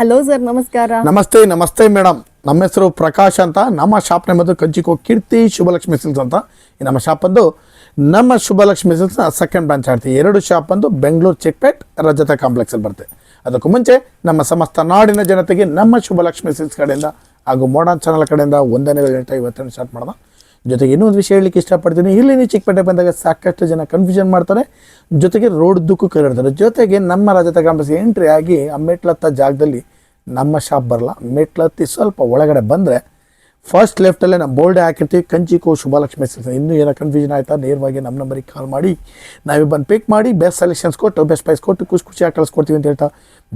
Hello sir ನಮಸ್ಕಾರ. ನಮಸ್ತೆ ನಮಸ್ತೆ ಮೇಡಮ್ ನಮ್ಮ ಹೆಸರು ಪ್ರಕಾಶ್ ಅಂತ. ನಮ್ಮ ಶಾಪ್ ನೆಮ್ಮದು ಕಂಚಿಕೋ ಕೀರ್ತಿ ಶುಭಲಕ್ಷ್ಮಿ ಸಿಲ್ಸ್ ಅಂತ. ಈ ನಮ್ಮ ಶಾಪ್ ಅಂದು ನಮ್ಮ ಶುಭಲಕ್ಷ್ಮಿ ಸಿಲ್ಸ್ ಸೆಕೆಂಡ್ ಬ್ರಾಂಚ್ ಆಡ್ತೀವಿ. ಎರಡು ಶಾಪ್ ಅಂದು ಬೆಂಗಳೂರು ಚೆಕ್ಪೇಟ್, ರಜತ ಕಾಂಪ್ಲೆಕ್ಸಲ್ಲಿ ಬರುತ್ತೆ. ಅದಕ್ಕೂ ಮುಂಚೆ ನಮ್ಮ ಸಮಸ್ತ ನಾಡಿನ ಜನತೆಗೆ ನಮ್ಮ ಶುಭಲಕ್ಷ್ಮಿ ಸಿಲ್ಸ್ ಕಡೆಯಿಂದ ಹಾಗೂ ಮಾಡರ್ನ್ ಚಾನಲ್ ಕಡೆಯಿಂದ ಒಂದನೇ ಗಂಟೆ ಇವತ್ತನ್ನು ಸ್ಟಾರ್ಟ್ ಮಾಡೋಣ. ಜೊತೆಗೆ ಇನ್ನೊಂದು ವಿಷಯ ಹೇಳಲಿಕ್ಕೆ ಇಷ್ಟಪಡ್ತೀನಿ. ಇಲ್ಲಿ ನೀವು ಚಿಕ್ಕಪೇಟೆ ಬಂದಾಗ ಸಾಕಷ್ಟು ಜನ ಕನ್ಫ್ಯೂಷನ್ ಮಾಡ್ತಾರೆ. ಜೊತೆಗೆ ರೋಡ್ ದುಕ್ಕು ಕರೆಡ್ತಾರೆ. ಜೊತೆಗೆ ನಮ್ಮ ರಜತ ಕಾಂಪ್ಲೆಕ್ಸ್ ಎಂಟ್ರಿ ಆಗಿ ಆ ಮೆಟ್ಲತ್ತ ಜಾಗದಲ್ಲಿ ನಮ್ಮ ಶಾಪ್ ಬರಲ್ಲ. ಮೆಟ್ಲತ್ತಿ ಸ್ವಲ್ಪ ಒಳಗಡೆ ಬಂದರೆ ಫಸ್ಟ್ ಲೆಫ್ಟಲ್ಲೇ ನಮ್ಮ ಬೋರ್ಡೆ ಹಾಕಿರ್ತೀವಿ. ಕಂಚಿಕೋ ಶುಭಲಕ್ಷ್ಮಿ ಸಿಗ್ತದೆ ಇನ್ನೂ ಏನೋ ಕನ್ಫ್ಯೂಷನ್ ಆಯ್ತಾ? ನೇರವಾಗಿ ನಮ್ಮ ನಂಬರಿಗೆ ಕಾಲ್ ಮಾಡಿ. ನಾವೇ ಬಂದು ಪಿಕ್ ಮಾಡಿ ಬೆಸ್ಟ್ ಸೆಲೆಕ್ಷನ್ಸ್ ಕೊಟ್ಟು ಬೆಸ್ಟ್ ಪ್ರೈಸ್ ಕೊಟ್ಟು, ಖುಷಿ ಖುಷಿಯಾಗಿ ಕಳಿಸ್ಕೊಡ್ತೀವಿ ಅಂತ ಹೇಳ್ತಾ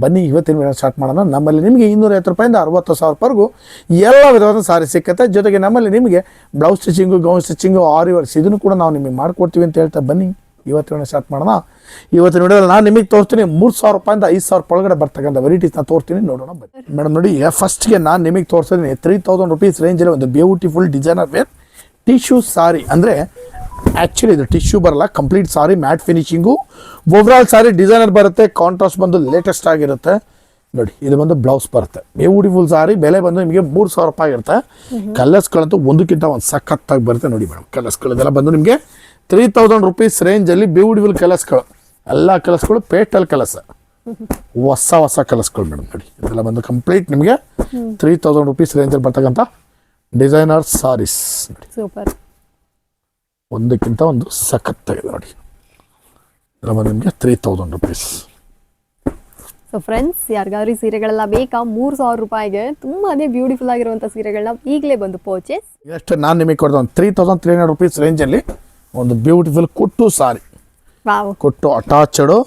ಬನ್ನಿ, ಇವತ್ತಿನ ಮೇಡಮ್ ಸ್ಟಾರ್ಟ್ ಮಾಡೋಣ. ನಮ್ಮಲ್ಲಿ ನಿಮಗೆ ಇನ್ನೂರೈವತ್ತು ರೂಪಾಯಿಂದ ಅರವತ್ತು ಸಾವಿರವರೆಗೂ ಎಲ್ಲ ವಿಧವಾದ ಸಾರಿ ಸಿಕ್ಕತ್ತೆ. ಜೊತೆಗೆ ನಮ್ಮಲ್ಲಿ ನಿಮಗೆ blouse stitching gown stitching aari works ಇದನ್ನು ಕೂಡ ನಾವು ನಿಮಗೆ ಮಾಡಿಕೊಡ್ತೀವಿ ಅಂತ ಹೇಳ್ತಾ ಬನ್ನಿ. ಇವತ್ತಿನ ಸ್ಟಾರ್ಟ್ ಮಾಡೋಣ. ಇವತ್ತು ನೋಡಿದ್ರೆ ನಾನು ನಿಮಗೆ ತೋರಿಸ್ತೀನಿ ಮೂರು ಸಾವಿರ ರೂಪಾಯಿಂದ ಐದು ಸಾವಿರ ಒಳಗಡೆ ಬರ್ತಕ್ಕಂಥ ವೆರೈಟೀಸ್ನ ತೋರಿಸ್ತೀನಿ. ನೋಡೋಣ ಬನ್ನಿ. ಮೇಡಮ್ ನೋಡಿ ಫಸ್ಟ್ಗೆ ನಾನು ನಿಮಗೆ ತೋರಿಸ್ತೀನಿ ತ್ರೀ ತೌಸಂಡ್ ರುಪೀಸ್ ರೇಂಜಲ್ಲಿ ಒಂದು beautiful designer wear tissue sari ಅಂದರೆ ಆ್ಯಕ್ಚುಲಿ ಇದು ಟಿಶ್ಯೂ ಬರಲ್ಲ complete sari matte finishing overall sari designer ಬರುತ್ತೆ ಕಾಂಟ್ರಾಸ್ಟ್ ಬಂದು ಲೇಟೆಸ್ಟ್ ಆಗಿರುತ್ತೆ. ನೋಡಿ ಇದು ಬಂದು ಬ್ಲೌಸ್ ಬರುತ್ತೆ. ಬ್ಯೂಟಿಫುಲ್ ಸಾರಿ ಬೆಲೆ ಬಂದು ನಿಮಗೆ ಮೂರು ಸಾವಿರ ರೂಪಾಯಿ ಇರುತ್ತೆ ಕಲರ್ಸ್ಗಳಂತೂ ಒಂದಕ್ಕಿಂತ ಒಂದು ಸಖತ್ತಾಗಿ ಬರುತ್ತೆ ನೋಡಿ ಮೇಡಮ್. ಕಲರ್ಸ್ಗಳು ಇದೆಲ್ಲ ಬಂದು ನಿಮಗೆ ತ್ರೀ ತೌಸಂಡ್ ರುಪೀಸ್ ರೇಂಜಲ್ಲಿ ಬ್ಯೂಟಿಫುಲ್ ಕೆಲಸಗಳು ಎಲ್ಲ ಕೆಲಸಗಳು ಪೇಟಲ್ ಕೆಲಸ. ಹೊಸ ಹೊಸ ಕೆಲಸಗಳು ಮೇಡಮ್ ನೋಡಿ. ಇದೆಲ್ಲ ಬಂದು ಕಂಪ್ಲೀಟ್ ನಿಮಗೆ ತ್ರೀ ತೌಸಂಡ್ ರುಪೀಸ್ ರೇಂಜಲ್ಲಿ ಬರ್ತಕ್ಕಂಥ ಡಿಸೈನರ್ ಸಾರೀಸ್ ನೋಡಿ. ಸೂಪರ್ ಒಂದಕ್ಕಿಂತ ಒಂದು ಸಖತ್ತಾಗಿದೆ ನೋಡಿ. ಇದೆಲ್ಲ ಬಂದು ನಿಮಗೆ three thousand rupees so friends ಯಾರಿಗಾದ್ರೂ ಈ ಸೀರೆಗಳೆಲ್ಲ ಬೇಕಾ? ಮೂರು ಸಾವಿರ ರೂಪಾಯಿಗೆ ತುಂಬಾನೇ ಬ್ಯೂಟಿಫುಲ್ ಆಗಿರುವಂಥ ಸೀರೆಗಳನ್ನ ಈಗಲೇ ಬಂದು ಪರ್ಚೇಸ್ ಎಷ್ಟು? ನಾನು ನಿಮಗೆ ಕೊಡ್ದೆ ಒಂದು three thousand three hundred rupees ರೇಂಜಲ್ಲಿ ಒಂದು ಬ್ಯೂಟಿಫುಲ್ ಕುಟ್ಟು ಸಾರಿ. ಕೊಟ್ಟು ಅಟ್ಯಾಚಡು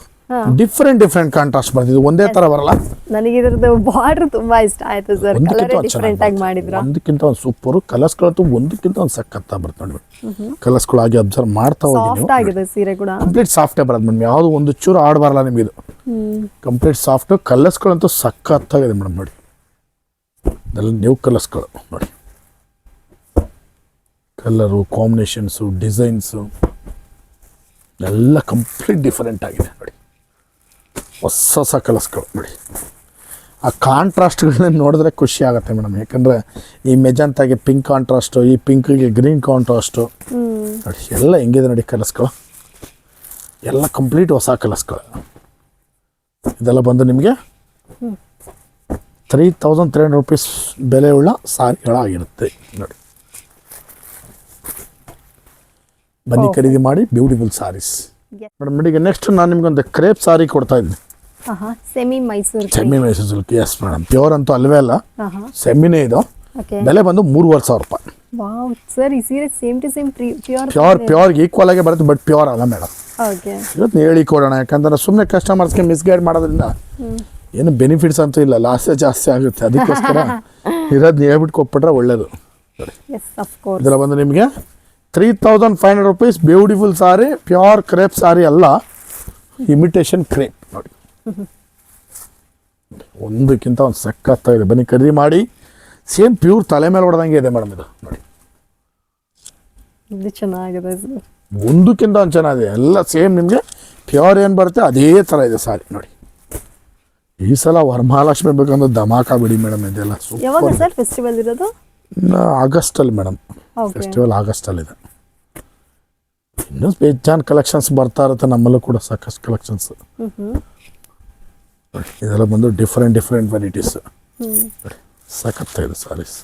ಡಿಫ್ರೆಂಟ್ ಡಿಫ್ರೆಂಟ್ ಕಾಂಟ್ರಾಸ್ಟ್ ಬರ್ತಿದ್ವಿ ಒಂದೇ ತರ ಬರಲ್ಲ. ನನಗೆ ಇದ್ರದ್ದು ಬಾರ್ಡರ್ ತುಂಬಾ ಇಷ್ಟ ಆಯ್ತು ಸರ್ ಕಲರ್ ಡಿಫ್ರೆಂಟ್ ಆಗಿ ಮಾಡಿದ್ರು. ಒಂದಕ್ಕಿಂತ ಒಂದು ಸೂಪರು ಕಲರ್ಸ್ಗಳಂತೂ ಒಂದಕ್ಕಿಂತ ಒಂದು ಸಕ್ಕತ್ತ ಬರುತ್ತೆ ನೋಡಿ ಕಲರ್ಸ್ಗಳು ಆಗಿ ಅಬ್ಸರ್ವ್ ಮಾಡ್ತಾ ಹೋಗಿ ನೀವು. ಸಾಫ್ಟ್ ಆಗಿದೆ ಸೀರೆ ಕೂಡ. ಕಂಪ್ಲೀಟ್ ಸಾಫ್ಟ್ ಬರೋದು ಮೇಡಮ್. ಯಾವುದು ಒಂದು ಚೂರು ಆಡಬಾರಲ್ಲ ನಿಮಗೆ ಇದು. ಕಂಪ್ಲೀಟ್ ಸಾಫ್ಟ್ ಕಲರ್ಸ್ಗಳಂತೂ ಸಕ್ಕತ್ತಾಗಿದೆ ಮೇಡಮ್ ನೋಡಿ. ಇದೆಲ್ಲ ನ್ಯೂ ಕಲರ್ಸ್ಗಳು ನೋಡಿ. ಕಲರು ಕಾಂಬಿನೇಷನ್ಸು ಡಿಸೈನ್ಸು ಎಲ್ಲ ಕಂಪ್ಲೀಟ್ ಡಿಫರೆಂಟ್ ಆಗಿದೆ ನೋಡಿ. ಹೊಸ ಹೊಸ ಕಲರ್ಸ್ಗಳು ನೋಡಿ. ಆ ಕಾಂಟ್ರಾಸ್ಟ್ಗಳನ್ನ ನೋಡಿದ್ರೆ ಖುಷಿ ಆಗುತ್ತೆ ಮೇಡಮ್. ಯಾಕಂದರೆ ಈ ಮೆಜಂತಾಗೆ ಪಿಂಕ್ ಕಾಂಟ್ರಾಸ್ಟು ಈ ಪಿಂಕಿಗೆ ಗ್ರೀನ್ ಕಾಂಟ್ರಾಸ್ಟು ನೋಡಿ ಎಲ್ಲ ಹೆಂಗಿದೆ ನೋಡಿ ಕಲರ್ಸ್ಗಳು. ಎಲ್ಲ ಕಂಪ್ಲೀಟ್ ಹೊಸ ಕಲರ್ಸ್ಗಳು. ಇದೆಲ್ಲ ಬಂದು ನಿಮಗೆ three thousand three hundred rupees ಬೆಲೆಯುಳ್ಳ ಸಾರಿಗಳಾಗಿರುತ್ತೆ ನೋಡಿ. ಬನ್ನಿ ಖರೀದಿ ಮಾಡಿ ಬ್ಯೂಟಿಫುಲ್ ಸಾರೀಸ್. ಮೇಡಮ್ ಈಗ ನೆಕ್ಸ್ಟ್ ನಾನು ನಿಮ್ಗೊಂದು ಕ್ರೇಪ್ ಸಾರಿ ಕೊಡ್ತಾ ಇದ್ದೀನಿ. Semi Mysore semi Mysore silk yes madam pure ಅಂತೂ ಅಲ್ವೇ ಅಲ್ಲ. ಸೆಮಿನೇ ಇದು. ಬೆಲೆ ಬಂದು ಮೂರುವರೆ ಸಾವಿರ ರೂಪಾಯಿ. ವಾವ್ ಸರ್ ಈ ಸೀರೆ same to same pure pure pure equal ಆಗಿ ಬರುತ್ತೆ ಬಟ್ ಪ್ಯೂರ್ ಅಲ್ಲ ಮೇಡಮ್ ಓಕೆ ಇವತ್ತು ಹೇಳಿ ಕೊಡೋಣ ಯಾಕಂದ್ರೆ ಸುಮ್ಮನೆ ಕಸ್ಟಮರ್ಸ್ಗೆ ಮಿಸ್ಗೈಡ್ ಮಾಡೋದ್ರಿಂದ ಏನು ಬೆನಿಫಿಟ್ಸ್ ಅಂತೂ ಇಲ್ಲ ಲಾಸೇ ಜಾಸ್ತಿ ಆಗುತ್ತೆ. ಅದಕ್ಕೋಸ್ಕರ ಇರೋದನ್ನ ಹೇಳ್ಬಿಟ್ಟು ಕೊಟ್ಬಿಟ್ರೆ ಒಳ್ಳೇದು. ಇದೆಲ್ಲ ಬಂದು ನಿಮಗೆ three thousand five hundred rupees beautiful sari pure crepe sari ಅಲ್ಲ ಇಮಿಟೇಷನ್ ಕ್ರೇಪ್ ನೋಡಿ. ಒಂದಕ್ಕಿಂತ ಒಂದು ಸಖತ್ತಾಗಿದೆ. ಬನ್ನಿ ಖರೀದಿ ಮಾಡಿ. ಸೇಮ್ ಪ್ಯೂರ್ ತಲೆ ಮೇಲೆ ಹೊಡೆದಂಗೆ ಇದೆ ಮೇಡಮ್ ಇದು. ನೋಡಿ. ಚೆನ್ನಾಗಿದೆ ಒಂದಕ್ಕಿಂತ ಒಂದು ಚೆನ್ನಾಗಿದೆ. ಎಲ್ಲ ಸೇಮ್ ನಿಮಗೆ. ಪ್ಯೂರ್ ಏನು ಬರುತ್ತೆ ಅದೇ ಥರ ಇದೆ ಸಾರಿ ನೋಡಿ. ಈ ಸಲ ವರಮಹಾಲಕ್ಷ್ಮಿ ಬೇಕಂದ್ರೆ ಧಮಾಕಾ ಬಿಡಿ ಮೇಡಮ್ ಇದೆಲ್ಲ. ಸೂಪರ್ ಸರ್ ಫೆಸ್ಟಿವಲ್ ಇರೋದು? ಆಗಸ್ಟಲ್ಲಿ ಮೇಡಮ್ ಫೆಸ್ಟಿವಲ್ ಆಗಸ್ಟಲ್ಲಿದೆ ಇನ್ನೂ ಬೇಜಾನ್ ಕಲೆಕ್ಷನ್ಸ್ ಬರ್ತಾ ಇರುತ್ತೆ ನಮ್ಮಲ್ಲೂ ಕೂಡ ಸಾಕಷ್ಟು ಕಲೆಕ್ಷನ್ಸ್ ಇದೆಲ್ಲ ಬಂದು ಡಿಫ್ರೆಂಟ್ ಡಿಫ್ರೆಂಟ್ ವೆರೈಟೀಸ್ ಸಖತ್ತಾಗಿದೆ ಸಾರೀಸ್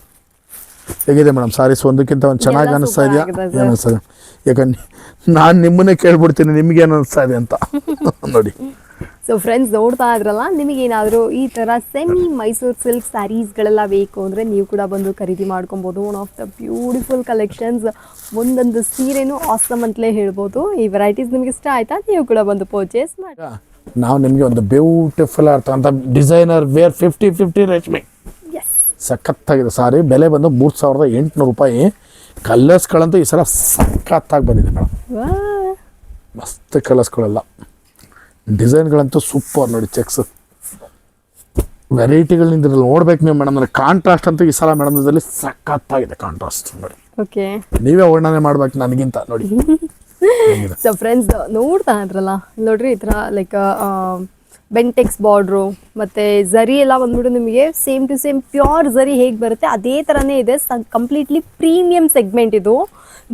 ಹೇಗಿದೆ ಮೇಡಮ್ ಸಾರೀಸ್ ಒಂದಕ್ಕಿಂತ ಒಂದು ಚೆನ್ನಾಗಿ ಅನಿಸ್ತಾ ಇದೆಯಾ? ಏನು ಅನಿಸ್ತದೆ ಯಾಕಂದ್ರೆ ನಾನು ನಿಮ್ಮನ್ನೇ ಕೇಳ್ಬಿಡ್ತೀನಿ ನಿಮಗೇನು ಏನು ಅನಿಸ್ತಾ ಇದೆ ಅಂತ. ನೋಡಿ. ಸೊ ಫ್ರೆಂಡ್ಸ್ ನೋಡ್ತಾ ಇದ್ರಲ್ಲ ನಿಮಗೇನಾದರೂ ಈ ಥರ ಸೆಮಿ ಮೈಸೂರು ಸಿಲ್ಕ್ ಸ್ಯಾರೀಸ್ಗಳೆಲ್ಲ ಬೇಕು ಅಂದರೆ ನೀವು ಕೂಡ ಬಂದು ಖರೀದಿ ಮಾಡ್ಕೊಬೋದು. One of the beautiful collections ಒಂದೊಂದು ಸೀರೆನೂ ಆಸಮ್ ಅಂತಲೇ ಹೇಳ್ಬೋದು. ಈ ವೆರೈಟೀಸ್ ನಿಮ್ಗೆ ಇಷ್ಟ ಆಯ್ತಾ? ನೀವು ಕೂಡ ಬಂದು ಪರ್ಚೇಸ್ ಮಾಡಿ. ನಾವು ನಿಮಗೆ ಒಂದು ಬ್ಯೂಟಿಫುಲ್ ಅಂತ ಡಿಸೈನರ್ ವೇರ್ ಫಿಫ್ಟಿ ಫಿಫ್ಟಿ ರೇಷ್ಮೆ ಎಸ್ ಸಖತ್ತಾಗಿದೆ ಸಾರಿ. ಬೆಲೆ ಬಂದು ಮೂರು ಸಾವಿರದ ಎಂಟುನೂರು ರೂಪಾಯಿ. ಕಲರ್ಸ್ಗಳಂತೂ ಈ ಸಲ ಸಖತ್ತಾಗಿ ಬಂದಿದೆ ಮೇಡಮ್. ಮಸ್ತ್ ಕಲರ್ಸ್ಗಳೆಲ್ಲ ಡಿಸೈನ್ಗಳಂತೂ ಸೂಪರ್ ನೋಡಿ ಚೆಕ್ಸ್. ವೆರೈಟಿಗಳಿಂದ ನೋಡ್ಬೇಕು ನೀವು ಮೇಡಮ್ ಕಾಂಟ್ರಾಸ್ಟ್ ಅಂತೂ ಈ ಸಲ ಮೇಡಮ್ ಇದರಲ್ಲಿ ಸಖತ್ತಾಗಿದೆ ಕಾಂಟ್ರಾಸ್ಟ್ ನೋಡಿ. ಓಕೆ ನೀವೇ ವರ್ಣನೆ ಮಾಡ್ಬೇಕು ನನಗಿಂತ ನೋಡಿ? ಸೊ ಫ್ರೆಂಡ್ಸ್ ನೋಡ್ತಾ ಇದ್ರಲ್ಲ ನೋಡ್ರಿ ಈ ಥರ ಲೈಕ್ ಬೆಂಟೆಕ್ಸ್ ಬಾರ್ಡ್ರು ಮತ್ತು ಝರಿ ಎಲ್ಲ ಬಂದ್ಬಿಟ್ಟು ನಿಮಗೆ same to same pure zari ಹೇಗೆ ಬರುತ್ತೆ ಅದೇ ಥರನೇ ಇದೆ ಕಂಪ್ಲೀಟ್ಲಿ ಪ್ರೀಮಿಯಂ ಸೆಗ್ಮೆಂಟ್ ಇದು.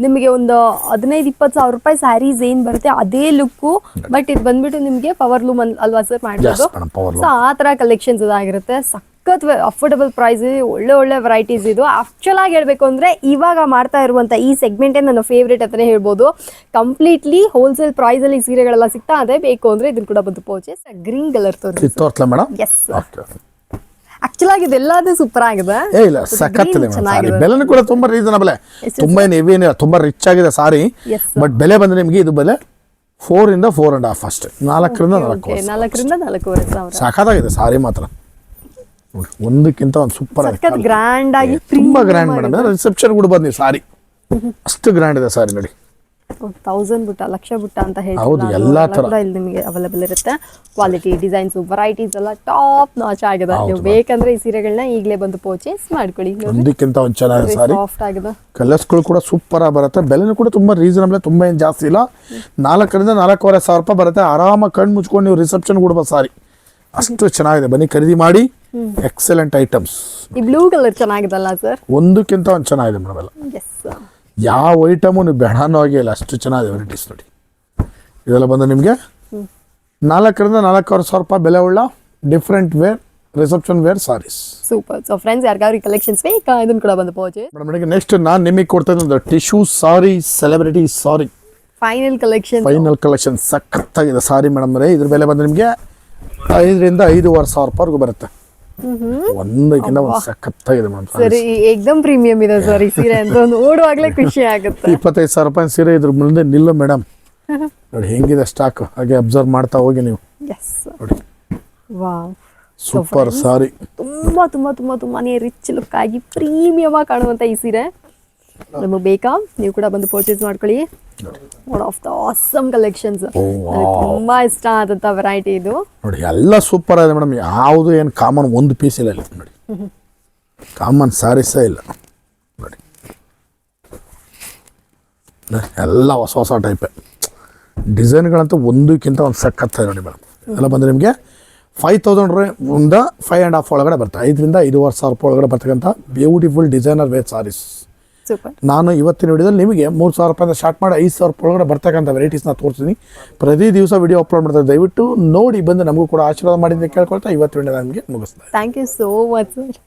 ನಿಮಗೆ ಒಂದು ಹದಿನೈದು ಇಪ್ಪತ್ತು ಸಾವಿರ ರೂಪಾಯಿ ಸ್ಯಾರೀಸ್ ಏನು ಬರುತ್ತೆ ಅದೇ ಲುಕ್ಕು ಬಟ್ ಇದು ಬಂದ್ಬಿಟ್ಟು ನಿಮಗೆ ಪವರ್ ಲೂಮ್ ಅಲ್ವಾ ಸರ್ ಮಾಡ್ಬೋದು. ಸೊ ಆ ಥರ ಕಲೆಕ್ಷನ್ಸ್ ಇದಾಗಿರುತ್ತೆ. ಸಖತ್ ಅಫೋರ್ಡಬಲ್ ಪ್ರೈಸ್ ಒಳ್ಳೆ ಒಳ್ಳೆ ವೆರೈಟೀಸ್ ಇದು. ಆಕ್ಚುಲ್ ಆಗಿ ಹೇಳ್ಬೇಕು ಅಂದ್ರೆ ಇವಾಗ ಮಾಡ್ತಾ ಇರುವಂತ ಈ ಸೆಗ್ಮೆಂಟೇ ನನ್ನ ಫೇವ್ರೇಟ್ ಅಂತಾನೆ ಹೇಳ್ಬೋದು. ಕಂಪ್ಲೀಟ್ಲಿ ಹೋಲ್ಸೇಲ್ ಪ್ರೈಸ್ ಅಲ್ಲಿ ಸೀರೆಗಳೆಲ್ಲ ಸಿಗ್ತಾ ಅದೇ ಬೇಕು ಅಂದ್ರೆ ಇದನ್ನ ಕೂಡ ಬಂದು ಪರ್ಚೇಸ್ ಗ್ರೀನ್ ಕಲರ್ ತೋರಿಸಿ. ಎಸ್ ಆಕ್ಚುಲ್ ಆಗಿ ಇದೆಲ್ಲದು ಸೂಪರ್ ಆಗಿದೆ. ಏ ಇಲ್ಲ ಸಖತ್ತಿದೆ Green ಮೇಡಮ್ ಸಾರಿ. ಬೆಲೆನೂ ಕೂಡ ತುಂಬಾ ರೀಸನಬಲ್ ತುಂಬಾ ಏನು ಹೆವಿ ಏನಿಲ್ಲ ತುಂಬಾ ರಿಚ್ ಆಗಿದೆ ಸಾರಿ. ಬಟ್ ಬೆಲೆ ಬಂದ್ರೆ ನಿಮಗೆ ಇದು ಬೆಲೆ ಫೋರ್ ಇಂದ ಫೋರ್ ಅಂಡ್ ಹಾಫ್ ಅಷ್ಟೇ. ನಾಲ್ಕರಿಂದ ನಾಲ್ಕು ನಾಲ್ಕರಿಂದ ನಾಲ್ಕೂವರೆ ಸಾವಿರ. ಸಾಕಾಗಿದೆ ಸಾರಿ ಮಾತ್ರ. ಒಂದಕ್ಕಿಂತ ಒಂದು ಸೂಪರ್ ಆಗಿದೆ ಗ್ರ್ಯಾಂಡ್ ಆಗಿ ತುಂಬಾ ಗ್ರ್ಯಾಂಡ್ ಮೇಡಮ್ ರಿಸೆಪ್ಷನ್ ಕೂಡ ಬಂದ್ವಿ ಸಾರಿ. ಅಷ್ಟು ಗ್ರ್ಯಾಂಡ್ ಇದೆ ಸಾರಿ ನೋಡಿ. ತೌಸಂಡ್ ಬುಟ್ಟ ಲಕ್ಷ ಬುಟ್ಟ ಅಂತ. ಕೂಡ ಇಲ್ಲಿ ನಿಮಗೆ ಅವೈಲೇಬಲ್ ಇರುತ್ತೆ. ಕ್ವಾಲಿಟಿ ಡಿಸೈನ್ಸ್ ವೆರೈಟೀಸ್ ಎಲ್ಲ ಟಾಪ್ ನಾಚ್ ಆಗಿದೆ. ನೀವು ಬೇಕಂದ್ರೆ ಈ ಸೀರೆಗಳನ್ನ ಈಗಲೇ ಬಂದು ಪರ್ಚೇಸ್ ಮಾಡ್ಕೊಳ್ಳಿ. ಒಂದಕ್ಕಿಂತ ಒಂದು ಚೆನ್ನಾಗಿದೆ ಸಾರಿ ಸಾಫ್ಟ್ ಆಗಿದೆ. ಕಲರ್ಸ್ಗಳು ಕೂಡ ಸೂಪರ್ ಆಗಿ ಬರುತ್ತೆ. ಬೆಲೆನೂ ಕೂಡ ತುಂಬಾ ರೀಸನಬಲ್ ತುಂಬಾ ಏನು ಜಾಸ್ತಿ ಇಲ್ಲ. ನಾಲ್ಕರಿಂದ ನಾಲ್ಕೂವರೆ ಸಾವಿರ ರೂಪಾಯಿ ಬರುತ್ತೆ. ಆರಾಮಾಗಿ ಕಣ್ಣು ಮುಚ್ಕೊಂಡು ನೀವು ರಿಸೆಪ್ಷನ್ ಕೊಡ್ಬೋದು ಸಾರಿ ಅಷ್ಟು ಚೆನ್ನಾಗಿದೆ. ಬನ್ನಿ ಖರೀದಿ ಮಾಡಿ. ಎಕ್ಸಲೆಂಟ್ ಐಟಮ್ಸ್ ಈ ಬ್ಲೂ ಕಲರ್ ಚೆನ್ನಾಗಿದಲ್ಲ ಸರ್ ಒಂದಕ್ಕಿಂತ ಒಂದು ಚೆನ್ನಾಗಿದೆ ಮೇಡಮ್ ಎಲ್ಲ. ಎಸ್ ಯಾವ ಐಟಮು ನೀವು ಬೇಡನೂ ಆಗಿಲ್ಲ ಅಷ್ಟು ಚೆನ್ನಾಗಿ ವೆರೈಟೀಸ್ ನೋಡಿ. ಇದೆಲ್ಲ ಬಂದು ನಿಮಗೆ? ನಾಲ್ಕರಿಂದ ನಾಲ್ಕೂವರೆ ಸಾವಿರ ರೂಪಾಯಿ ಬೆಲೆ ಉಳ್ಳ different wear reception wear saris super so friends ಯಾರಿಗಾದ್ರು ಕಲೆಕ್ಷನ್ಸ್ ಬೇಕಾ? ಇದನ್ನ ಕೂಡ ಬಂದು ಪರ್ಚೇಸ್ ಮೇಡಮ್ ನೆಕ್ಸ್ಟ್ ನಾನು ನಿಮಗೆ ಕೊಡ್ತಾ tissue sari celebrity sari final collection final collection ಸಖತ್ತಾಗಿದೆ ಸಾರಿ ಮೇಡಮ್ ರೇ ಇದ್ರ ಬೆಲೆ ಬಂದು ನಿಮಗೆ ಐದರಿಂದ ಐದೂವರೆ ಸಾವಿರ ರೂಪಾಯಿವರೆಗೂ ಬರುತ್ತೆ. ಒಂದಕ್ಕಿಂತ ಒಂದು ಸಖತ್ತಾಗಿದೆ ಮೇಡಮ್ ಸರಿ ಏಕ್ದಮ್ ಪ್ರೀಮಿಯಂ ಇದೆ ಸರ್ ಈ ಸೀರೆ ಅಂತ ನೋಡುವಾಗಲೇ ಖುಷಿ ಆಗುತ್ತೆ. ಇಪ್ಪತ್ತೈದು ಸಾವಿರ ರೂಪಾಯಿ ಸೀರೆ ಇದ್ರ ಮುಂದೆ ನಿಲ್ಲು ಮೇಡಮ್ ನೋಡಿ ಹೆಂಗಿದೆ ಸ್ಟಾಕ್ ಹಾಗೆ ಅಬ್ಸರ್ವ್ ಮಾಡ್ತಾ ಹೋಗಿ ನೀವು. ಎಸ್ ನೋಡಿ. ವಾವ್ ಸೂಪರ್ ಸಾರಿ ತುಂಬಾ ತುಂಬಾ ತುಂಬಾ ತುಂಬಾನೇ ರಿಚ್ ಲುಕ್ ಆಗಿ ಪ್ರೀಮಿಯಮ್ ಆಗಿ ಕಾಣುವಂತ ಈ ಸೀರೆ. ನಿಮಗೆ ಬೇಕಾ? ನೀವು ಕೂಡ ಬಂದು ಪರ್ಚೇಸ್ ಮಾಡ್ಕೊಳ್ಳಿ. One of the awesome collections Oh, wow. ತುಂಬಾ ಇಷ್ಟ ಆದಂತ ವೆರೈಟಿ ಇದು. ನೋಡಿ ಎಲ್ಲ ಸೂಪರ್ ಆಗಿದೆ ಮೇಡಮ್ ಯಾವುದು ಏನು ಕಾಮನ್ ಒಂದು ಪೀಸ್ ಇಲ್ಲ ಇಲ್ಲಿ ನೋಡಿ. ಕಾಮನ್ ಸ್ಯಾರೀಸೇ ಇಲ್ಲ. ನೋಡಿ. ನೋಡಿ, ಎಲ್ಲ ಹೊಸ ಹೊಸ ಟೈಪೆ ಡಿಸೈನ್ಗಳಂತೂ ಒಂದಕ್ಕಿಂತ ಒಂದು ಸಕ್ಕತ್ತ ನೋಡಿ ಮೇಡಮ್ ಎಲ್ಲ ಬಂದರೆ ನಿಮಗೆ ಫೈವ್ ತೌಸಂಡ್ ಇಂದ ಫೈವ್ ಆ್ಯಂಡ್ ಹಾಫ್ ಒಳಗಡೆ ಬರ್ತದೆ ಐದರಿಂದ ಐದೂವರೆ ಸಾವಿರ ರೂಪಾಯಿ ಒಳಗಡೆ ಬರ್ತಕ್ಕಂಥ beautiful designer wear saris super ನಾನು ಇವತ್ತಿನ ವಿಡಿಯೋದಲ್ಲಿ ನಿಮಗೆ ಮೂರು ಸಾವಿರ ರೂಪಾಯಿಂದ ಸ್ಟಾರ್ಟ್ ಮಾಡಿ ಐದು ಸಾವಿರ ರೂಪಾಯಿ ಒಳಗಡೆ ಬರ್ತಕ್ಕಂಥ ವೆರೈಟೀಸ್ನ ತೋರಿಸ್ತೀನಿ. ಪ್ರತಿ ದಿವಸ ವಿಡಿಯೋ ಅಪ್ಲೋಡ್ ಮಾಡ್ತಾರೆ ದಯವಿಟ್ಟು ನೋಡಿ ಬಂದು ನಮಗೂ ಕೂಡ ಆಶೀರ್ವಾದ ಮಾಡಿದ್ದೆ ಕೇಳ್ಕೊಳ್ತಾ ಇವತ್ತು ವಿಡಿಯೋ ನಮಗೆ ಮುಗಿಸ್ತಾರೆ thank you so much sir